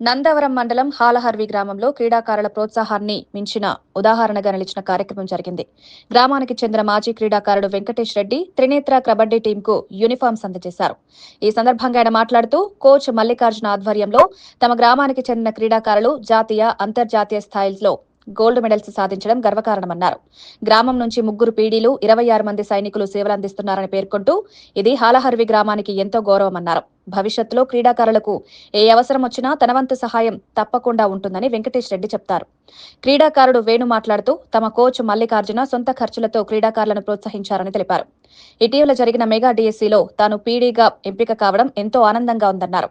నందవరం మండలం హాలహర్వి గ్రామంలో క్రీడాకారుల ప్రోత్సాహాన్ని మించిన ఉదాహరణగా నిలిచిన కార్యక్రమం జరిగింది. గ్రామానికి చెందిన మాజీ క్రీడాకారుడు వెంకటేష్ రెడ్డి త్రినేత్ర కబడ్డీ టీంకు యూనిఫామ్స్ అందజేశారు. ఈ సందర్భంగా ఆయన మాట్లాడుతూ కోచ్ మల్లికార్జున ఆధ్వర్యంలో తమ గ్రామానికి చెందిన క్రీడాకారులు జాతీయ అంతర్జాతీయ స్థాయిలో గోల్డ్ మెడల్స్ సాధించడం గర్వకారణమన్నారు. గ్రామం నుంచి ముగ్గురు పీడీలు ఇరవై ఆరు మంది సైనికులు సేవలందిస్తున్నారని పేర్కొంటూ ఇది హాలహర్వి గ్రామానికి ఎంతో గౌరవమన్నారు. భవిష్యత్తులో క్రీడాకారులకు ఏ అవసరం వచ్చినా తనవంతు సహాయం తప్పకుండా ఉంటుందని వెంకటేష్ రెడ్డి చెప్తారు. క్రీడాకారుడు వేణు మాట్లాడుతూ తమ కోచ్ మల్లికార్జున సొంత ఖర్చులతో క్రీడాకారులను ప్రోత్సహించారని తెలిపారు. ఇటీవల జరిగిన మెగా డిఎస్సీలో తాను పీడీగా ఎంపిక కావడం ఎంతో ఆనందంగా ఉందన్నారు.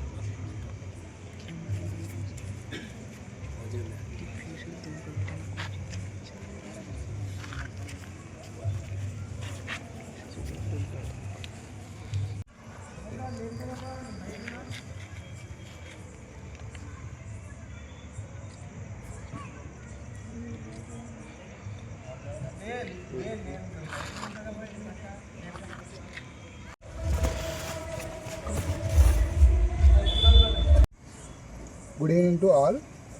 గుడ్ ఈవినింగ్ టు ఆల్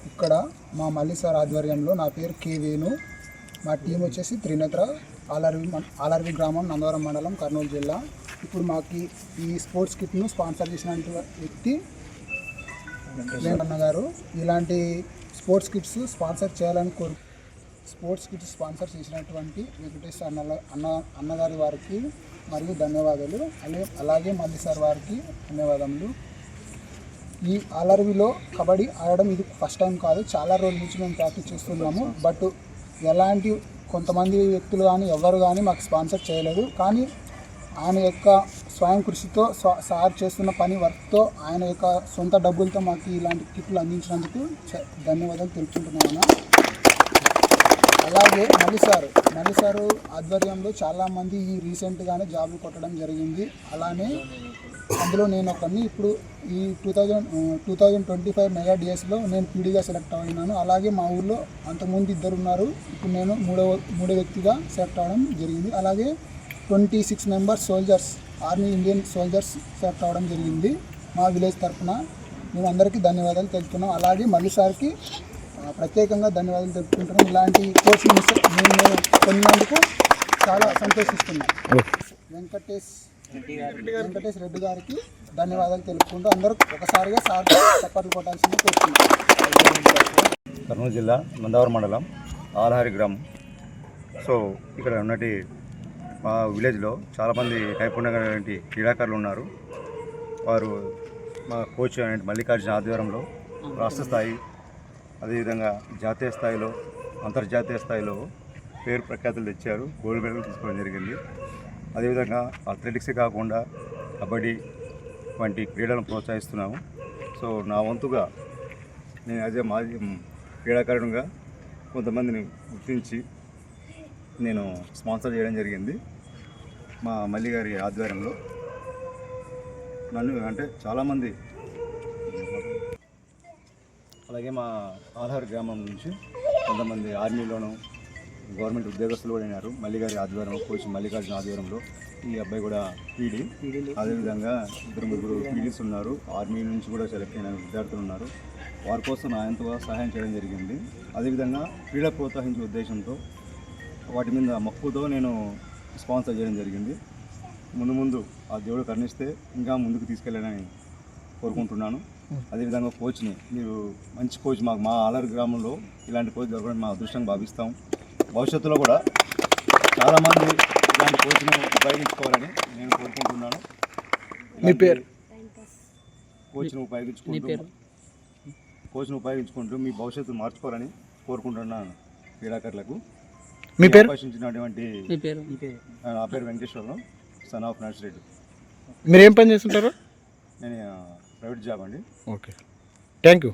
ఇక్కడ మా మల్లి సార్ ఆధ్వర్యంలో నా పేరు కే వేణు. మా టీం వచ్చేసి త్రినేత్ర. ఆలర్వి ఆలర్వి గ్రామం నందవరం మండలం కర్నూలు జిల్లా. ఇప్పుడు మాకు ఈ స్పోర్ట్స్ కిట్ను స్పాన్సర్ చేసిన వ్యక్తి వెంకన్న గారు. ఇలాంటి స్పోర్ట్స్ కిట్స్ స్పాన్సర్ చేయాలని కోరు స్పోర్ట్స్ కిట్స్ స్పాన్సర్ చేసినటువంటి వెంకటేష్ అన్న అన్న అన్నగారి వారికి మరియు ధన్యవాదాలు. అలాగే అలాగే మల్లి సార్ వారికి ధన్యవాదములు. ఈ అలర్విలో కబడ్డీ ఆడడం ఇది ఫస్ట్ టైం కాదు. చాలా రోజుల నుంచి మేము ప్రాక్టీస్ చేస్తున్నాము. బట్ ఎలాంటి కొంతమంది వ్యక్తులు కానీ ఎవరు కానీ మాకు స్పాన్సర్ చేయలేదు. కానీ ఆయన యొక్క స్వయం కృషితో సార్ చేస్తున్న పని వర్క్తో ఆయన యొక్క సొంత డబ్బులతో మాకు ఇలాంటి కిట్లు అందించినందుకు ధన్యవాదాలు తెలుపుకుంటున్నాను. అలాగే మల్లి సార్ మల్లి సారు ఆధ్వర్యంలో చాలామంది ఈ రీసెంట్గానే జాబులు కొట్టడం జరిగింది. అలానే అందులో నేను ఒకరిని ఇప్పుడు ఈ two thousand two thousand twenty five mega డిఎస్లో నేను పీడీగా సెలెక్ట్ అయినాను. అలాగే మా ఊళ్ళో అంతకుముందు ఇద్దరు ఉన్నారు. ఇప్పుడు నేను మూడవ మూడో వ్యక్తిగా సెలెక్ట్ అవ్వడం జరిగింది. అలాగే twenty six members soldiers army Indian soldiers select అవ్వడం జరిగింది మా విలేజ్ తరఫున మేము అందరికీ ధన్యవాదాలు తెలుపుతున్నాం. అలాగే మల్లి సార్కి ప్రత్యేకంగా ధన్యవాదాలు తెలుపుకుంటున్నాం. ఇలాంటి కోచింగ్ మిస్ మేము పొందినందుకు చాలా సంతోషిస్తున్నాను వెంకటేష్ వెంకటేష్ రెడ్డి గారికి ధన్యవాదాలు తెలుపుకుంటూ అందరూ ఒకసారిగా సార్ చప్పట్లు కొట్టాల్సింది కోరుతున్నాను కర్నూలు జిల్లా నందవరం మండలం ఆలహారి గ్రామం. సో ఇక్కడ ఉన్నటి మా విలేజ్లో చాలామంది నైపుణ్యమైనటువంటి క్రీడాకారులు ఉన్నారు. వారు మా కోచ్ అనేది మల్లికార్జున ఆధ్వర్యంలో రాష్ట్ర స్థాయి అదేవిధంగా జాతీయ స్థాయిలో అంతర్జాతీయ స్థాయిలో పేరు ప్రఖ్యాతులు తెచ్చారు గోల్డ్ మెడల్ తీసుకోవడం జరిగింది. అదేవిధంగా అథ్లెటిక్సే కాకుండా కబడ్డీ వంటి క్రీడలను ప్రోత్సహిస్తున్నాము. సో నా వంతుగా నేను యాజ్ ఏ మాజీ క్రీడాకారుడుగా కొంతమందిని గుర్తించి నేను స్పాన్సర్ చేయడం జరిగింది. మా మల్లి గారి ఆధ్వర్యంలో నన్ను అంటే చాలామంది అలాగే మా ఆధార్ గ్రామం నుంచి కొంతమంది ఆర్మీలోను గవర్నమెంట్ ఉద్యోగస్తులు కూడా అయినారు. మల్లిగారి ఆధ్వర్యంలో కోచ్ మల్లికార్జున ఆధ్వర్యంలో ఈ అబ్బాయి కూడా పీడీ. అదేవిధంగా ఇద్దరు ముగ్గురు పీడీస్ ఉన్నారు. ఆర్మీ నుంచి కూడా సెలెక్ట్ అయిన విద్యార్థులు ఉన్నారు. వారి కోసం ఆయనతో ఎంతగా సహాయం చేయడం జరిగింది. అదేవిధంగా క్రీడ ప్రోత్సహించే ఉద్దేశంతో వాటి మీద మక్కువతో నేను స్పాన్సర్ చేయడం జరిగింది. ముందు ముందు ఆ దేవుడు కరుణిస్తే ఇంకా ముందుకు తీసుకెళ్ళాలని కోరుకుంటున్నాను. అదేవిధంగా కోచ్ని మీరు మంచి కోచ్ మాకు మా ఆలర్ గ్రామంలో ఇలాంటి కోచ్ దొరకడం మా అదృష్టంగా భావిస్తాం. భవిష్యత్తులో కూడా చాలామంది ఇలాంటి కోచ్ను ఉపయోగించుకోవాలని నేను కోరుకుంటున్నాను. మీ పేరు? కోచ్ను ఉపయోగించుకుంటూ కోచ్ను ఉపయోగించుకుంటూ మీ భవిష్యత్తు మార్చుకోవాలని కోరుకుంటున్నాను క్రీడాకారులకు మీ పేరు? పేరు? నా పేరు వెంకటేశ్వరరావు సన్ ఆఫ్ నర్సిరెడ్డి. మీరు ఏం పని చేస్తుంటారు? నేను ప్రైవేట్ జాబ్ అండి. ఓకే. Thank you